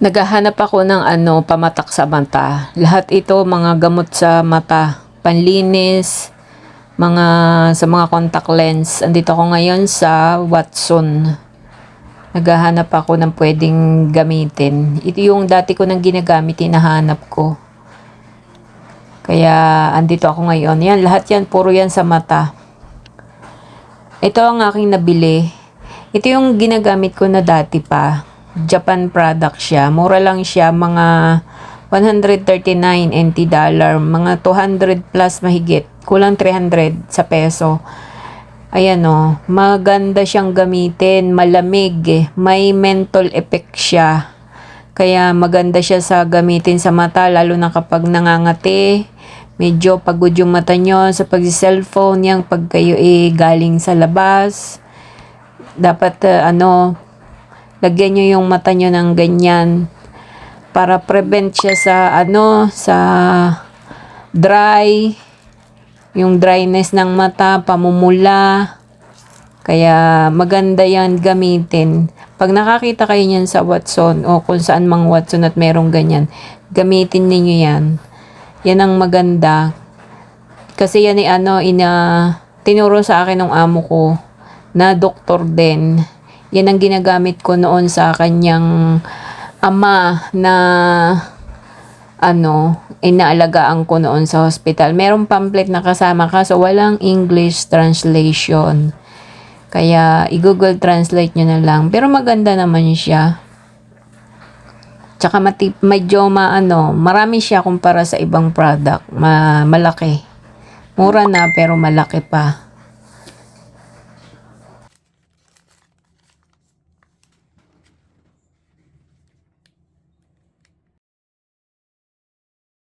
Naghahanap ako ng ano, pamatak sa mata. Lahat ito mga gamot sa mata, panlinis, mga sa mga contact lens. Andito ako ngayon sa Watson. Naghahanap ako ng pwedeng gamitin. Ito yung dati ko nang ginagamit, hinahanap ko. Kaya andito ako ngayon. Yan, lahat yan, puro yan sa mata. Ito ang aking nabili. Ito yung ginagamit ko na dati pa. Japan product siya. Mura lang siya, mga 139 NT dollar, mga 200 plus mahigit. Kulang 300 sa peso. Ayan o, maganda siyang gamitin, malamig, may menthol effect siya. Kaya maganda siya sa gamitin sa mata, lalo na kapag nangangati, medyo pagod yung mata nyo sa pag-cellphone, yang pag kayo eh galing sa labas. Dapat uh, ano, lagyan nyo yung mata nyo ng ganyan para prevent siya sa ano, sa dry, yung dryness ng mata, pamumula. Kaya maganda yan gamitin. Pag nakakita kayo niyan sa Watson o kung saan mang Watson at merong ganyan, gamitin ninyo yan. Yan ang maganda. Kasi yan ay ano, ina, tinuro sa akin ng amo ko na doktor din. Yan ang ginagamit ko noon sa kanyang ama na ano, inaalagaan ko noon sa hospital. Merong pamphlet na kasama kaso walang English translation. Kaya, i-google translate nyo na lang. Pero maganda naman siya. Tsaka matip, medyo maano, marami siya kumpara sa ibang product. Ma, malaki. Mura na pero malaki pa.